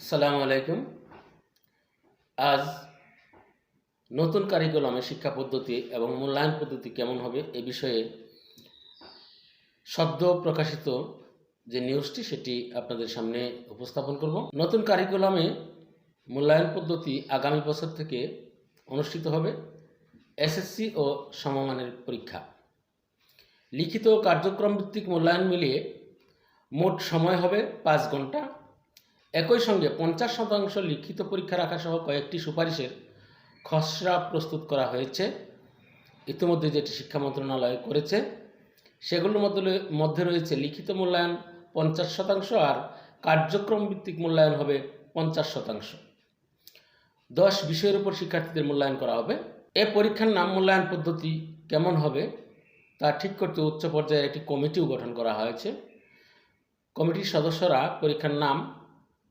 আসসালামু আলাইকুম। আজ নতুন কারিকুলামে শিক্ষা পদ্ধতি এবং মূল্যায়ন পদ্ধতি কেমন হবে এ বিষয়ে সদ্য প্রকাশিত যে নিউজটি সেটি আপনাদের সামনে উপস্থাপন করব। নতুন কারিকুলামে মূল্যায়ন পদ্ধতি আগামী বছর থেকে অনুষ্ঠিত হবে। এসএসসি ও সমমানের পরীক্ষা। লিখিত কার্যক্রম ভিত্তিক মূল্যায়ন মিলিয়ে মোট সময় হবে পাঁচ ঘণ্টা। একই সঙ্গে পঞ্চাশ শতাংশ লিখিত পরীক্ষা রাখা সহ কয়েকটি সুপারিশের খসড়া প্রস্তুত করা হয়েছে। ইতিমধ্যে যেটি শিক্ষা মন্ত্রণালয় করেছে, সেগুলোর মধ্যে মধ্যে রয়েছে লিখিত মূল্যায়ন পঞ্চাশ শতাংশ আর কার্যক্রম ভিত্তিক মূল্যায়ন হবে পঞ্চাশ শতাংশ। দশ বিষয়ের উপর শিক্ষার্থীদের মূল্যায়ন করা হবে। এ পরীক্ষার নাম মূল্যায়ন পদ্ধতি কেমন হবে তা ঠিক করতে উচ্চ পর্যায়ের একটি কমিটিও গঠন করা হয়েছে। কমিটির সদস্যরা পরীক্ষার নাম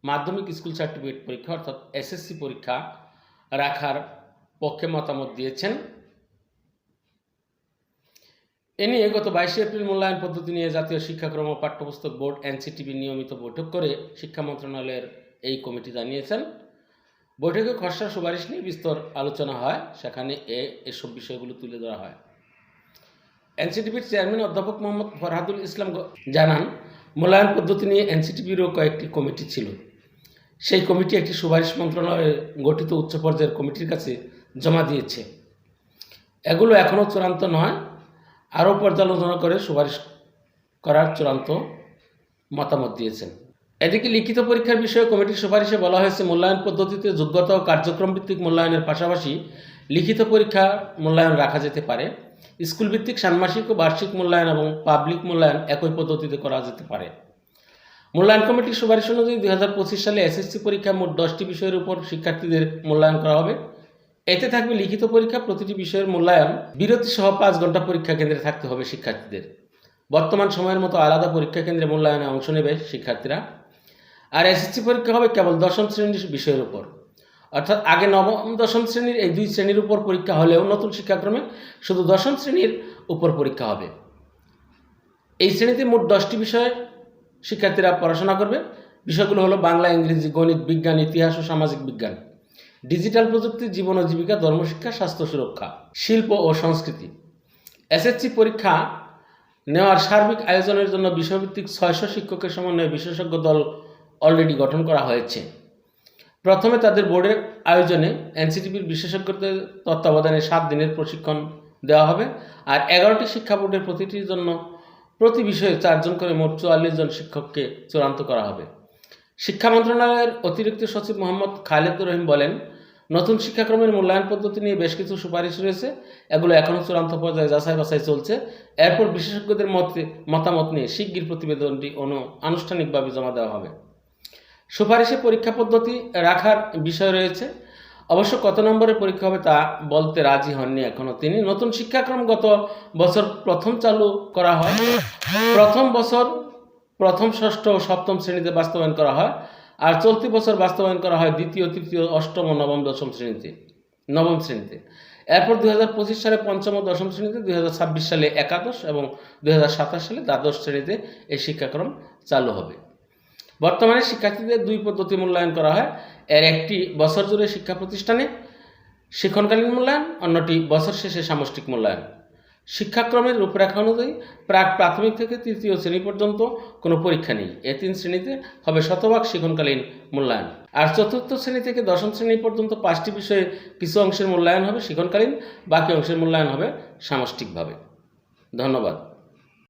মাধ্যমিক স্কুল সার্টিফিকেট পরীক্ষা, অর্থাৎ এসএসসি পরীক্ষা রাখার পক্ষে মতামত দিয়েছেন। এ নিয়ে গত বাইশে এপ্রিল মূল্যায়ন পদ্ধতি নিয়ে জাতীয় শিক্ষাক্রম ও পাঠ্যপুস্তক বোর্ড এনসিটিভি নিয়মিত বৈঠক করে শিক্ষা মন্ত্রণালয়ের এই কমিটি জানিয়েছেন। বৈঠকে খসড়া সুপারিশ নিয়ে বিস্তর আলোচনা হয়, সেখানে এ, এসব বিষয়গুলো তুলে ধরা হয়। এনসিটিভির চেয়ারম্যান অধ্যাপক মোহাম্মদ ফরহাদুল ইসলাম জানান, মূল্যায়ন পদ্ধতি নিয়ে এনসিটিভিরও কয়েকটি কমিটি ছিল। সেই কমিটি একটি সুপারিশ মন্ত্রণালয়ের গঠিত উচ্চ পর্যায়ের কমিটির কাছে জমা দিয়েছে। এগুলো এখনও চূড়ান্ত নয়, আরও পর্যালোচনা করে সুপারিশ করার চূড়ান্ত মতামত দিয়েছেন। এদিকে লিখিত পরীক্ষার বিষয়ে কমিটির সুপারিশে বলা হয়েছে, মূল্যায়ন পদ্ধতিতে যোগ্যতা ও কার্যক্রম ভিত্তিক মূল্যায়নের পাশাপাশি লিখিত পরীক্ষা মূল্যায়ন রাখা যেতে পারে। স্কুল ভিত্তিক ষান্মাসিক ও বার্ষিক মূল্যায়ন এবং পাবলিক মূল্যায়ন একই পদ্ধতিতে করা যেতে পারে। মূল্যায়ন কমিটির সুপারিশ অনুযায়ী দুই হাজার পঁচিশ সালে এসএসসি পরীক্ষা মোট দশটি বিষয়ের উপর শিক্ষার্থীদের মূল্যায়ন করা হবে। এতে থাকবে লিখিত পরীক্ষা, প্রতিটি বিষয়ের মূল্যায়ন বিরতি সহ পাঁচ ঘণ্টা পরীক্ষা কেন্দ্রে থাকতে হবে শিক্ষার্থীদের। বর্তমান সময়ের মতো আলাদা পরীক্ষা কেন্দ্রে মূল্যায়নে অংশ নেবে শিক্ষার্থীরা। আর এসএসসি পরীক্ষা হবে কেবল দশম শ্রেণির বিষয়ের উপর। অর্থাৎ আগে নবম, দশম শ্রেণির এই দুই শ্রেণির উপর পরীক্ষা হলেও নতুন শিক্ষাক্রমে শুধু দশম শ্রেণির উপর পরীক্ষা হবে। এই শ্রেণীতে মোট দশটি বিষয়ে শিক্ষার্থীরা পড়াশোনা করবে। বিষয়গুলো হলো বাংলা, ইংরেজি, গণিত, বিজ্ঞান, ইতিহাস ও সামাজিক বিজ্ঞান। ডিজিটাল প্রযুক্তি, জীবন ও জীবিকা, ধর্মশিক্ষা, স্বাস্থ্য সুরক্ষা, শিল্প ও সংস্কৃতি। এসএসসি পরীক্ষা নেওয়ার সার্বিক আয়োজনের জন্য বিষয়ভিত্তিক ছয়শো শিক্ষকের সমন্বয়ে বিশেষজ্ঞ দল অলরেডি গঠন করা হয়েছে। প্রথমে তাদের বোর্ডের আয়োজনে এনসিটিভির বিশেষজ্ঞদের তত্ত্বাবধানে সাত দিনের প্রশিক্ষণ দেওয়া হবে। আর এগারোটি শিক্ষা বোর্ডের প্রতিটির জন্য প্রতি বিষয়ে চারজন করে মোট চুয়াল্লিশ জন শিক্ষককে চূড়ান্ত করা হবে। শিক্ষা মন্ত্রণালয়ের অতিরিক্ত সচিব মোহাম্মদ খালেদ রহিম বলেন, নতুন শিক্ষাক্রমের মূল্যায়ন পদ্ধতি নিয়ে বেশ কিছু সুপারিশ রয়েছে, এগুলো এখনও চূড়ান্ত পর্যায়ে যাচাই বাছাই চলছে। এরপর বিশেষজ্ঞদের মতে, মতামত নিয়ে শিগগির প্রতিবেদনটি অনু আনুষ্ঠানিকভাবে জমা দেওয়া হবে। সুপারিশে পরীক্ষা পদ্ধতি রাখার বিষয় রয়েছে। অবশ্য কত নম্বরের পরীক্ষা হবে তা বলতে রাজি হননি এখনও তিনি। নতুন শিক্ষাক্রম গত বছর প্রথম চালু করা হয়। প্রথম বছর প্রথম ষষ্ঠ ও সপ্তম শ্রেণীতে বাস্তবায়ন করা হয় আর চলতি বছর বাস্তবায়ন করা হয় দ্বিতীয়, তৃতীয়, অষ্টম ও নবম, দশম শ্রেণীতে। নবম শ্রেণীতে। এরপর পঁচিশ সালে পঞ্চম ও দশম শ্রেণীতে ছাব্বিশ সালে একাদশ এবং দুই হাজার সাতাশ সালে দ্বাদশ শ্রেণীতে এই শিক্ষাক্রম চালু হবে। বর্তমানে শিক্ষার্থীদের দুই পদ্ধতি মূল্যায়ন করা হয়। এর একটি বছর জুড়ে শিক্ষা প্রতিষ্ঠানে শিক্ষণকালীন মূল্যায়ন, অন্যটি বছর শেষে সামষ্টিক মূল্যায়ন। শিক্ষাক্রমের রূপরেখা অনুযায়ী প্রাক প্রাথমিক থেকে তৃতীয় শ্রেণি পর্যন্ত কোনো পরীক্ষা নেই। এ তিন শ্রেণীতে হবে শতভাগ শিক্ষণকালীন মূল্যায়ন। আর চতুর্থ শ্রেণি থেকে দশম শ্রেণি পর্যন্ত পাঁচটি বিষয়ে কিছু অংশের মূল্যায়ন হবে শিক্ষণকালীন, বাকি অংশের মূল্যায়ন হবে সামষ্টিকভাবে। ধন্যবাদ।